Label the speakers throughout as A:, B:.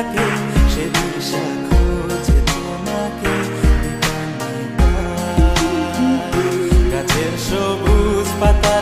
A: থাকে সে দিশা খোঁজে তোমাকে গাছের সবুজ পাতা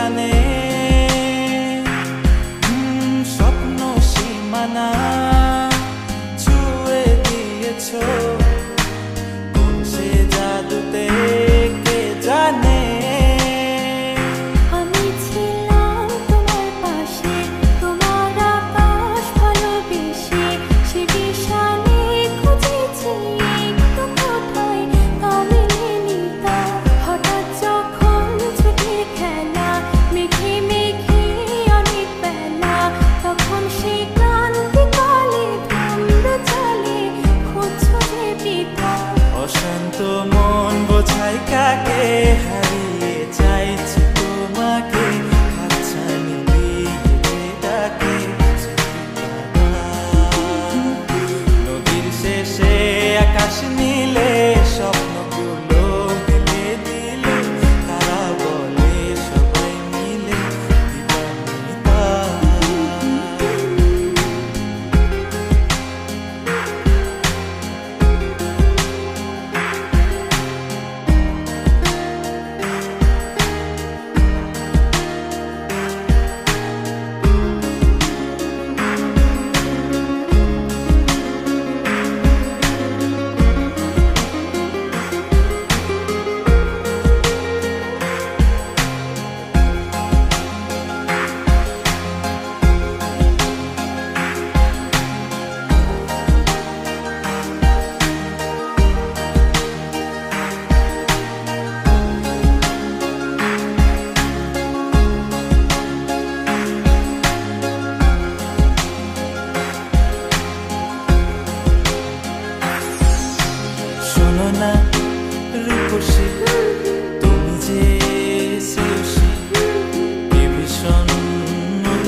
A: gané. का के है।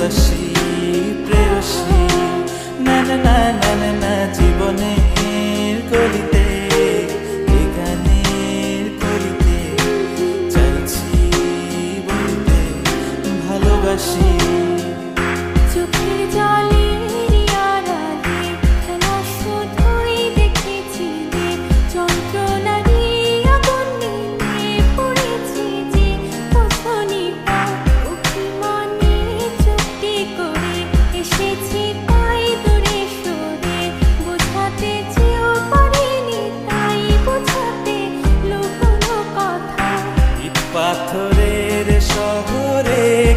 A: πλήρωση, πλήρωση, ναι, ναι, ναι, ναι, ναι. পাথরের শহরে